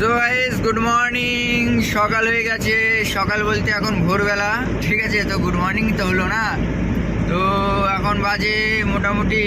So guys good morning সকাল হয়ে গেছে। সকাল বলতে এখন ভোরবেলা। ঠিক আছে, তো গুড মর্নিং তো হলো না। তো এখন বাজে মোটামুটি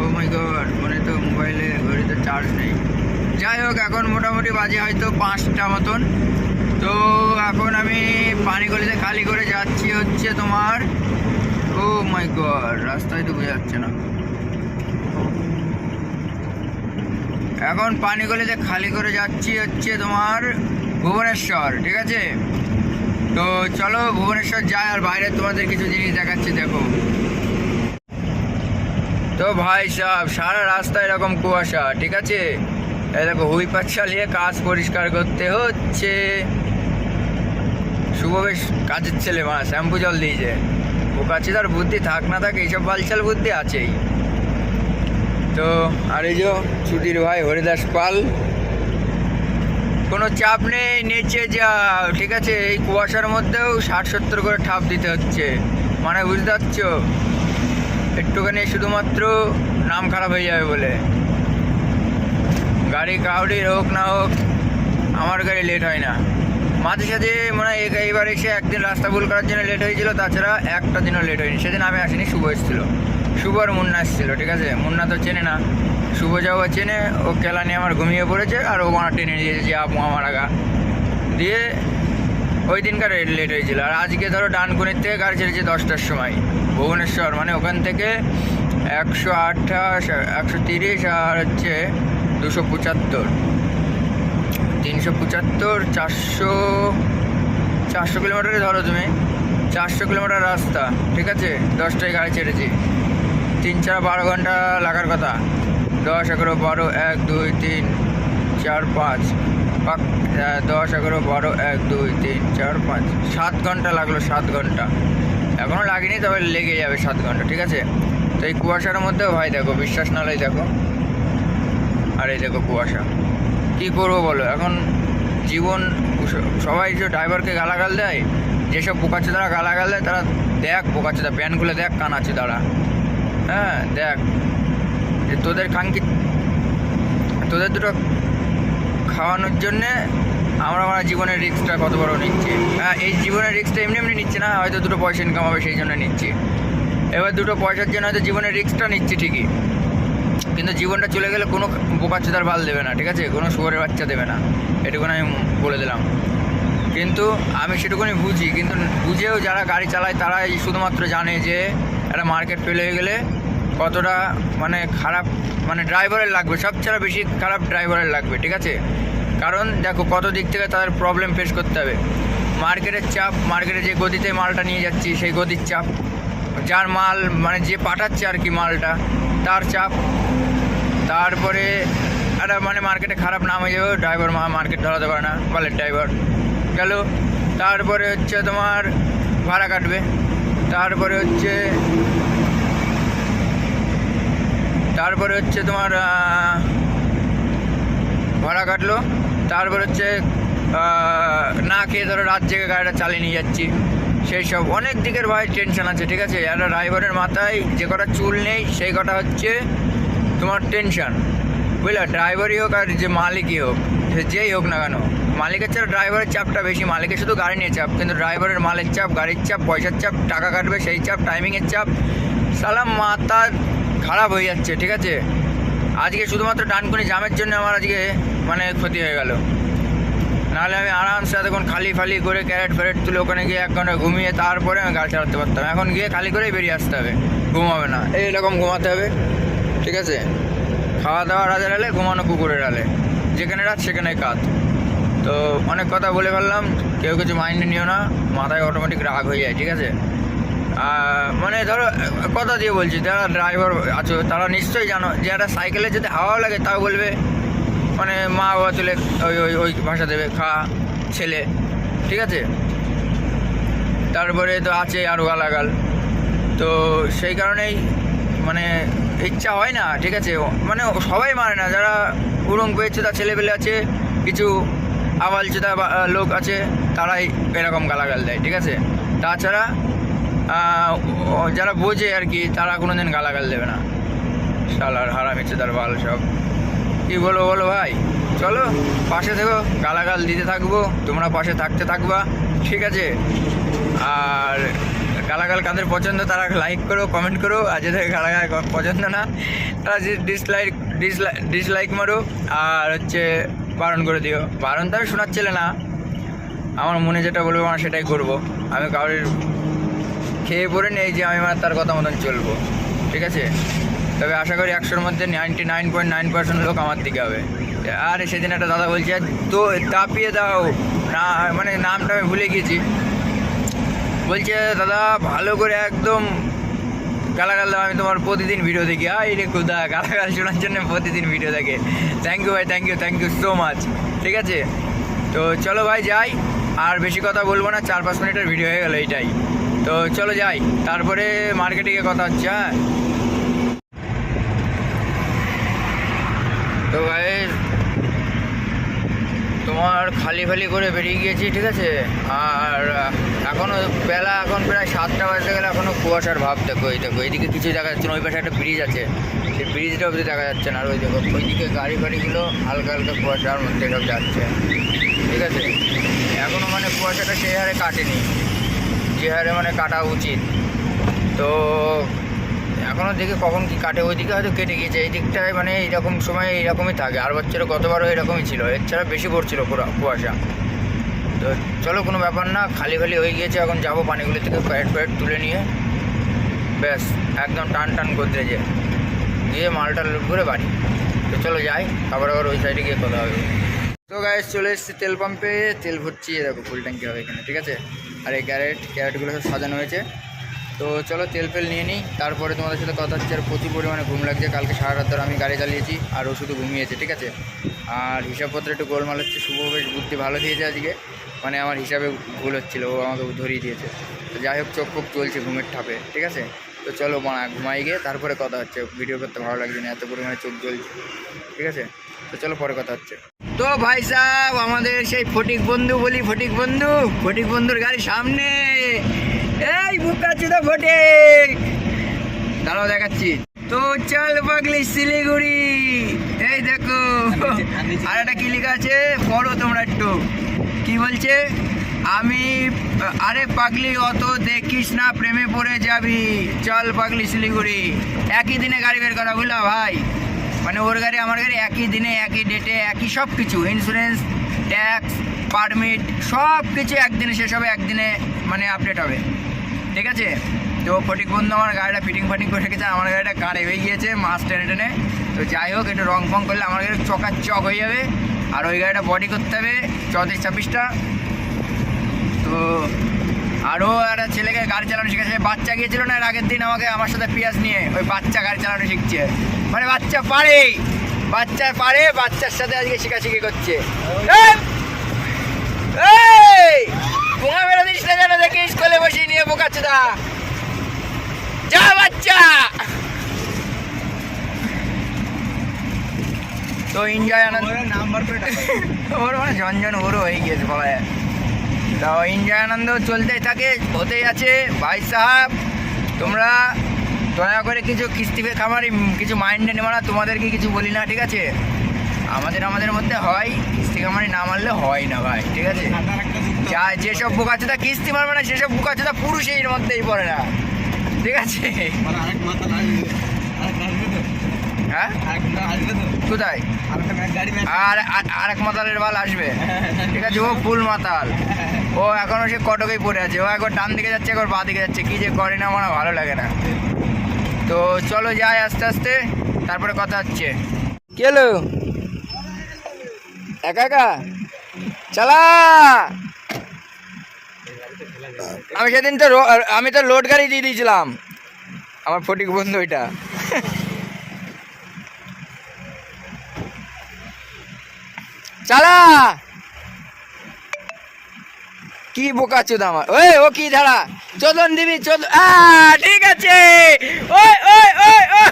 ও মাই গড মানে তো মোবাইলে ঘড়িতে চার্জ নেই। যাই হোক, এখন মোটামুটি বাজে হয়তো পাঁচটা মতন। তো এখন আমি পানি গলিতে খালি করে যাচ্ছি হচ্ছে তোমার ও মাই গড রাস্তায় তো বোঝা যাচ্ছে না। এখন পানি গলিতে খালি করে যাচ্ছি হচ্ছে তোমার ভুবনেশ্বর, ঠিক আছে? তো চলো ভুবনেশ্বর যাই আর বাইরে তোমাদের কিছু জিনিস দেখাচ্ছি, দেখো। তো ভাই সাহেব সারা রাস্তা এরকম কুয়াশা, ঠিক আছে? এই দেখো, হুই পাত চালিয়ে কাজ পরিষ্কার করতে হচ্ছে। শুভ বেশ কাজের ছেলে মা, শ্যাম্পু জল দিয়েছে। ও কাছে তার বুদ্ধি থাক না থাক, এইসব বালচাল বুদ্ধি আছেই। তো, আর এই যে ভাই হরিদাস পাল। কোনো চাপ নেই, নিচে যাও ঠিক আছে? এই কুয়াশার মধ্যেও ষাট সত্তর করে ঠাপ দিতে হচ্ছে। মানে বুঝতে পারছ? একটুখানি শুধুমাত্র নাম খারাপ হয়ে যাবে বলে। গাড়ি কাউরির হোক না হোক, আমার গাড়ি লেট হয় না। মাঝে সাঝে মানে এই- এইবার এসে একদিন রাস্তা ভুল করার জন্য লেট হয়েছিল, তাছাড়া একটা দিনও লেট হয়নি। সেদিন আমি আসিনি, শুভ এসেছিল। শুভ আর মুন্না এসেছিল, ঠিক আছে? মুন্না তো চেনে না। শুভ যাওয়া চেনে, ও কেলা নিয়ে আমার ঘুমিয়ে পড়েছে আর ও আমার টেনে দিয়েছে যে আপু আমার আগা দিয়ে ওই দিনকার লেট হয়েছিল। আর আজকে ধরো ডানকুনির থেকে গাড়ি ছেড়েছে দশটার সময়। ভুবনেশ্বর মানে ওখান থেকে একশো আঠাশ, একশো তিরিশ আর হচ্ছে দুশো পঁচাত্তর। তিনশো পঁচাত্তর, চারশো চারশো কিলোমিটারে ধরো তুমি। চারশো কিলোমিটার রাস্তা, ঠিক আছে? দশটায় গাড়ি ছেড়েছি। তিন চার বারো ঘণ্টা লাগার কথা। দশ এগারো বারো এক দুই তিন চার পাঁচ। পাক আহ, দশ এগারো বারো এক দুই তিন চার পাঁচ। সাত ঘণ্টা লাগল সাত ঘণ্টা। এখনও লাগেনি তবে লেগে যাবে সাত ঘণ্টা ঠিক আছে? তো এই কুয়াশার মধ্যেও ভাই দেখো বিশ্বাস নালাই দেখো। আর এই দেখো কুয়াশা। কি করব বলো? এখন জীবন সবাই যে ড্রাইভারকে গালাগাল দেয় যেসব পোকাচ্ছে তারা গালাগাল দেয় তারা দেখ পোকাচোদা প্যান খুলে দেখ কান আছে তারা হ্যাঁ দেখ, যে তোদের কানকি তোদের দুটো খাওয়ানোর জন্যে আমরা আমরা জীবনের রিস্কটা কত বড় নিচ্ছি। হ্যাঁ এই জীবনের রিস্কটা এমনি এমনি নিচ্ছে না, হয়তো দুটো পয়সা ইনকাম হবে সেই জন্য নিচ্ছি। এবার দুটো পয়সার জন্য হয়তো জীবনের রিস্কটা নিচ্ছি ঠিকই, কিন্তু জীবনটা চলে গেলে কোনো বোকাচ্চাদার বাল দেবে না, ঠিক আছে? কোনো শুয়ারের বাচ্চা দেবে না, এটুকুনি আমি বলে দিলাম। কিন্তু আমি সেটুকুনি বুঝি, কিন্তু বুঝেও যারা গাড়ি চালায় তারাই শুধুমাত্র জানে যে একটা মার্কেট ফেল হয়ে গেলে কতটা মানে খারাপ মানে ড্রাইভারের লাগবে, সবচেয়ে বেশি খারাপ ড্রাইভারের লাগবে, ঠিক আছে? কারণ দেখো কত দিক থেকে তাদের প্রবলেম ফেস করতে হবে। মার্কেটের চাপ মার্কেটে যে গতিতে মালটা নিয়ে যাচ্ছি, সেই গতির চাপ, যার মাল মানে যে পাঠাচ্ছে আর কি মালটা, তার চাপ। তারপরে একটা মানে মার্কেটে খারাপ নাম হয়ে যাবে ড্রাইভার মা মার্কেট ধরাতে পারে না বালের ড্রাইভার গেল। তারপরে হচ্ছে তোমার ভাড়া কাটবে। তারপরে হচ্ছে তারপরে হচ্ছে তোমার ভাড়া কাটলো। তারপরে হচ্ছে না খেয়ে ধরো রাত জেগে গাড়িটা চালিয়ে নিয়ে যাচ্ছি। সেই সব অনেক দিকের ভাই টেনশন আছে, ঠিক আছে? একটা ড্রাইভারের মাথায় যে কটা চুল নেই, সেই কটা হচ্ছে তোমার টেনশন বুঝলা? ড্রাইভারই হোক আর যে মালিকই হোক যেই হোক না কেন মালিকের চাপ ড্রাইভারের চাপটা বেশি। মালিকের শুধু গাড়ি নিয়ে চাপ, কিন্তু ড্রাইভারের মালের চাপ, গাড়ির চাপ, পয়সার চাপ, টাকা কাটবে, সেই চাপ টাইমিংয়ের চাপ, সালাম মাথা খারাপ হয়ে যাচ্ছে, ঠিক আছে? আজকে শুধুমাত্র ডানকুনি জামের জন্য আমার আজকে মানে ক্ষতি হয়ে গেল। নাহলে আমি আরামসে এতক্ষণ খালি ফালি করে ক্যারেট ফ্যারেট তুলে ওখানে গিয়ে এক ঘণ্টা ঘুমিয়ে তারপরে আমি গাড়ি চালাতে পারতাম। এখন গিয়ে খালি করেই বেরিয়ে আসতে হবে। ঘুমাবে না। এইরকম ঘুমাতে হবে, ঠিক আছে? খাওয়া দাওয়া রাজা ডালে ঘুমানো কুকুরের ডালে যেখানে রাত সেখানে কাত। তো অনেক কথা বলে ফেললাম, কেউ কিছু মাইন্ডে নিও না, মাথায় অটোমেটিক রাগ হয়ে যায়, ঠিক আছে? মানে ধরো, কথা দিয়ে বলছি, যারা ড্রাইভার আছো, তারা নিশ্চয়ই জানো, যে একটা সাইকেলে যদি হাওয়া লাগে, তাও বলবে মানে মা বাবা চলে, ওই ওই ওই ভাষা দেবে, খা, ছেলে, ঠিক আছে? তারপরে তো আছে আরও গালাগাল। তো সেই কারণেই মানে ইচ্ছা হয় না, ঠিক আছে? মানে সবাই মানে না, যারা উড়ং পেয়েছে, তার ছেলেপেলে আছে, কিছু আবাল চোদা লোক আছে, তারাই এরকম গালাগাল দেয়, ঠিক আছে? তাছাড়া যারা বোঝে আর কি, তারা কোনো দিন গালাগাল দেবে না। শালার হারামিচ্ছে তার বাল সব। কি বলব বলো ভাই? চলো, পাশে থেকো, গালাগাল দিতে থাকব, তোমরা পাশে থাকতে থাকবা, ঠিক আছে? আর গালাগাল কাদের পছন্দ, তারা লাইক করো কমেন্ট করো, আর যাদের গালাগাল পছন্দ না, তারা ডিসলাইক ডিসলাইক ডিসলাইক মারো, আর হচ্ছে বারণ করে দিও। বারণ তো আমি শোনার ছেলে না। আমার মনে যেটা বলব আমার সেটাই করব। আমি কারোর খেয়ে পড়ে নেই যে আমি মানে তার কথা মতন চলবো। ঠিক আছে? তবে আশা করি একশোর মধ্যে ninety nine point nine percent লোক আমার দিকে হবে। আর সেদিন একটা দাদা বলছে তো তাপিয়ে দাও। না মানে নামটা আমি ভুলে গিয়েছি। বলছে, দাদা, ভালো করে একদম গালাগাল আমি তোমার প্রতিদিন ভিডিও দেখি। আই রে খুদা গালাগাল শোনার জন্য প্রতিদিন ভিডিও দেখে। থ্যাংক ইউ ভাই thank you thank you so much ঠিক আছে? তো চলো ভাই, যাই। আর বেশি কথা বলব না, চার পাঁচ মিনিটের ভিডিও হয়ে গেল এইটাই। তো চলো যাই। তারপরে মার্কেটে গিয়ে কথা হচ্ছে হ্যাঁ? তো ভাই তোমার খালি ফালি করে বেরিয়ে গিয়েছি, ঠিক আছে? আর এখনও বেলা এখন প্রায় সাতটা বাজতে গেলে এখনও কুয়াশার ভাব, দেখো, এই দেখো, এইদিকে কিছু দেখা যাচ্ছে না, ওই পাশে একটা ব্রিজ আছে। সেই ব্রিজটা অবধি দেখা যাচ্ছে না, আর ওই দেখো, ওইদিকে গাড়ি ফাড়িগুলো হালকা হালকা কুয়াশার মধ্যে সব যাচ্ছে। ঠিক আছে? এখনও মানে কুয়াশাটা সেই হারে কাটেনি, যে হারে মানে কাটা উচিত। তো এখনও দেখি, কখন কি কাটে ওই দিকে হয়তো কেটে গিয়েছে, এই দিকটায় মানে এইরকম সময় এইরকমই থাকে। আর বছরে গতবারও এরকমই ছিল। এর ছাড়া বেশি পড়ছিল পুরা- কুয়াশা। তো চলো, কোনো ব্যাপার না, খালি খালি হয়ে গিয়েছে, এখন যাব পানিগুলো থেকে প্যারেট প্যারেট তুলে নিয়ে। ব্যাস, একদম টান টান গোদরেজে। গিয়ে মালটা করে বাড়ি। তো চলো যাই আবার আবার ওই সাইডে গিয়ে কথা হবে। তো গায়ে চলে এসেছি তেল পাম্পে তেল ভরছি দেখো ফুল ট্যাঙ্কি হবে এখানে, ঠিক আছে? আর এই ক্যারেট ক্যারেটগুলো সব সাজানো হয়েছে। তো চলো তেল ফেল নিয়ে নিই। তারপরে তোমাদের সাথে কথা হচ্ছে আর প্রচুর পরিমাণে ঘুম লাগছে। কালকে সারা রাত ধরে আমি গাড়ি চালিয়েছি আর ও শুধু ঘুমিয়েছে, ঠিক আছে? আর হিসাবপত্র একটু গোলমাল হচ্ছে। শুভ বেশ বুদ্ধি ভালো দিয়েছে আজকে। মানে আমার হিসাবে ভুল হচ্ছিল, ও আমাকে ধরিয়ে দিয়েছে। তো যাই হোক, চোখ ফোক চলছে ঘুমের ঠাপে, ঠিক আছে? তো চলো মা, ঘুমাই গিয়ে তারপরে কথা হচ্ছে। ভিডিও করতে ভালো লাগছে না, এত পরিমাণে চোখ জ্বলছে, ঠিক আছে? তো চলো পরে কথা হচ্ছে। তো ভাই সাহেব আমাদের সেই ফটিক বন্ধু বলি, ফটিক বন্ধু, ফটিক বন্ধুর গাড়ি সামনে। এই বুকা চুদা ফটিক দাঁড়াও দেখাচ্ছি। তো চল পাগলি শিলিগুড়ি। এই দেখো। আর একটা লেখা আছে? পড়ো তোমরা একটু। কি বলছে? আমি, আরে পাগলি, অত দেখিস না, প্রেমে পড়ে যাবি। চল পাগলি শিলিগুড়ি। একই দিনে গাড়ি বের করা, বুঝলা ভাই? মানে ওর গাড়ি, আমার গাড়ি একই দিনে, একই ডেটে একই সব কিছু ইন্স্যুরেন্স ট্যাক্স পারমিট সব কিছু একদিনে শেষ হবে, একদিনে মানে আপডেট হবে। ঠিক আছে? তো ফটিক বন্ধু আমার গাড়িটা ফিটিং ফাটিং করে রেখেছে, আমার গাড়িটা কারে হয়ে গিয়েছে, মাছ টেনে টেনে। তো যাই হোক, একটু রং ফং করলে আমার গাড়ি চকার চক হয়ে যাবে। আর ওই গাড়িটা বডি করতে হবে চৌত্রিশ, ছাব্বিশটা। তো আরও একটা ছেলেকে গাড়ি চালানো শিখেছে বাচ্চা গিয়েছিল না এর আগের দিন আমাকে আমার সাথে পিয়াস নিয়ে, ওই বাচ্চা গাড়ি চালানো শিখছে। মানে বাচ্চা পারে বাচ্চা পারে, বাচ্চার সাথে আজকে শেখাশেখি করছে। এই! পুঙা মেরে দিস না যেন দেখে স্কুলে বসিয়ে নিয়ে বোকাচ্ছে দা যা বাচ্চা! তো এনজয় আনন্দ নাম্বার ওর মানে ঝনঝন ওরও হয়ে গিয়েছে বলা যায় তো এনজয় আনন্দ চলতেই থাকে হতেই আছে। ভাই সাহেব তোমরা দয়া করে কিছু কিস্তি খামারি কিছু মাইন্ডে নেব না তোমাদেরকে কিছু বলি না ঠিক আছে? আমাদের আমাদের মধ্যে হয় কিস্তি খামারি না মারলে হয় না ভাই ঠিক আছে? যা যেসব বোকাচোদা কিস্তি মারবে না সেসব বোকাচোদা পুরুষই এর মধ্যেই পড়ে না। ঠিক আছে? হ্যাঁ কোথায়? আর আর- আর এক মাতালের বাল আসবে। ঠিক আছে ও ফুল মাতাল। ও এখনও সে কটকেই পড়ে আছে। ও একবার ডান দিকে যাচ্ছে একবার বাঁ দিকে যাচ্ছে। কি যে করে না আমার ভালো লাগে না। তো চলো যাই আস্তে আস্তে তারপরে কথা হচ্ছে। কি হলো একা একা? চালা! আমি সেদিন তো আমি তো লোড গাড়ি দিয়ে দিয়েছিলাম। আমার ফটিক বন্ধু ওইটা। চালা! কি বোকা চোদ আমার ওই, ও কি ধারা চোদন দিবি চোদন ঠিক আছে। ওই ওই ওই ওই।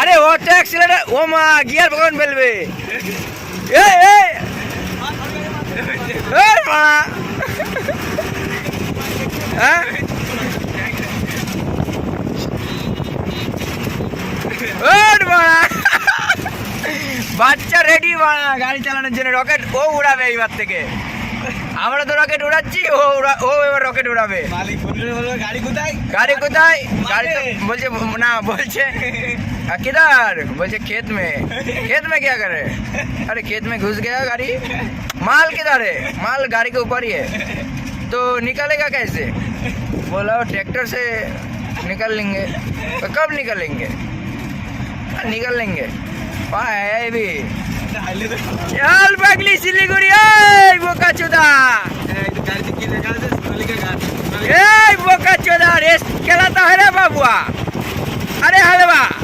আরে ও ট্যাক্সি অ্যাক্সিলেটার ও মা গিয়ার কখন ফেলবে। হ্যাঁ? বাচ্চা রেডি বানা গাড়ি চালানোর জন্য রকেট ও উড়াবে এইবার থেকে। আমরা তো রকেট উড়াচ্ছি ও ও এবার রকেট উড়াবে। গাড়ি কোথায়? গাড়ি কোথায়? গাড়ি বলছে না বলছে। किधर बोलते, खेत में खेत में क्या करे अरे, खेत में घुस गया गाड़ी, माल किधर है? माल गाड़ी के ऊपर ही है तो निकालेगा कैसे? बोला ट्रैक्टर से निकल लेंगे तो कब निकलेंगे? हाँ, निकल लेंगे। है भी। चल पगली सिलीगुड़ी बोका चुदा। बोका चुदा, रेस है बाबुआ। अरे, हलवा।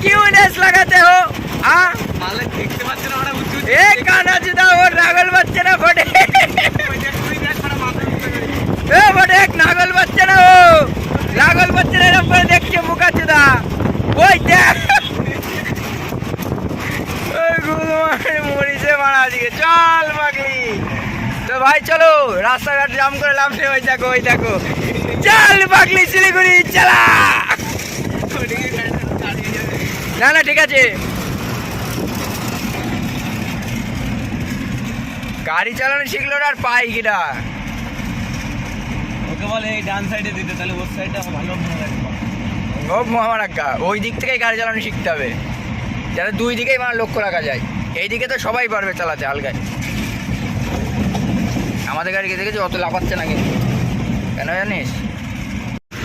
क्यों रेस लगाते हो हाँ মালিক দেখতে পাচ্ছে না ওরা উঁচু ए काना चुदा वो नागल बच्चे ना फोटे ए फोटे एक नागल बच्चे ना हो नागल बच्चे ने नंबर देख के मुका चुदा ওই দেখ ওই গুলমার মরিছে মারা আজকে চল পাগলি তো ভাই চলো রাস্তাঘাট জাম করে লাভ নেই ওই দেখো ওই দেখো চল পাগলি শিলিগুড়ি চালা না না ঠিক আছে। গাড়ি চালানো শিখলো না আর পাই কিনা। ওকে বলে এই ডান সাইডে দিতে তাহলে ওর সাইডটা ভালো ও মহামারাক্কা ওই দিক থেকেই গাড়ি চালানো শিখতে হবে। যাতে দুই দিকেই মানে লক্ষ্য রাখা যায়। এই দিকে তো সবাই পারবে চালাতে আলগায় আমাদের গাড়িকে দেখেছি? অত লাফাচ্ছে না কিন্তু। কেন জানিস?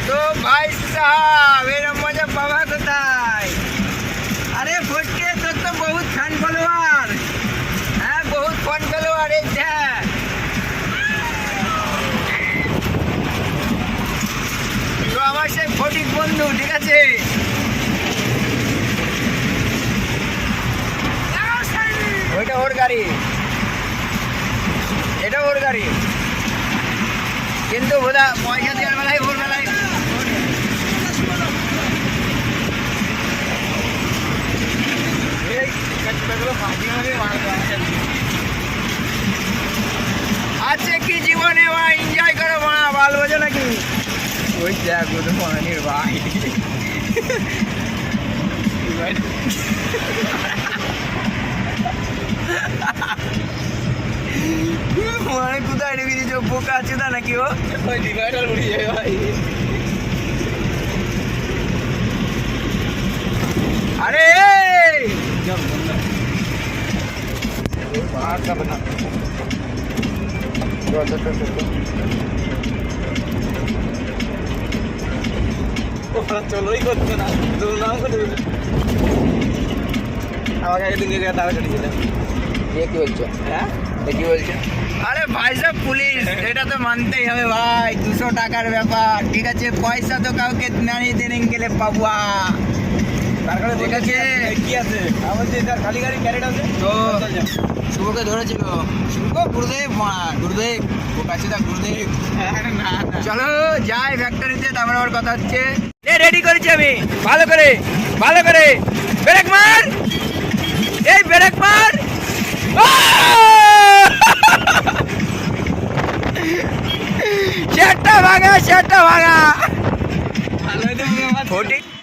তো ভাই সাহেব এরম মজা পাবা কোথায়? আরে তোর তো বহুত ফ্যান হ্যাঁ বহুত তো আমার ফটিক বন্ধু, ঠিক আছে? ওইটা ওর গাড়ি। এটা ওর গাড়ি। কিন্তু বোধা পয়সা দেওয়ার বেলায় এই কাজগুলো ফাঁকি মারে মারবে আছে কি জীবনে বা এনজয় করো মা? বাল বোঝো নাকি? ওই দেখ ও তো ভাই। মানে কোথায় ঢুকে দিয়েছ? বোকা আছে তা নাকি ও? ওই ডিভাইডার উড়ে ভাই। আরে! জব বন্ধ बाहर का बना ওরা চলোই করছে না দুর্নাম করে দিল আমাকে একদিন গিয়ে তাড়াতাড়ি ছিল এ কি বলছো হ্যাঁ এ কি বলছো আরে ভাই সব পুলিশ এটা তো মানতেই হবে ভাই দুশো টাকার ব্যাপার ঠিক আছে পয়সা তো কাউকে নাড়িয়ে দেন গেলে পাবুয়া তো চল যাও। শুভকে ধরেছিল। শুভ গুরুদেব মা গুরুদেব। ও কাছে দা গুরুদেব। আরে না না। চলো যাই ফ্যাক্টরিতে তারপরে আমার কথা হচ্ছে। এ রেডি করেছি আমি। ভালো করে ভালো করে। ব্রেক মার। এই ব্রেক মার। শেরটা ভাঙা শেরটা ভাঙা। ভালো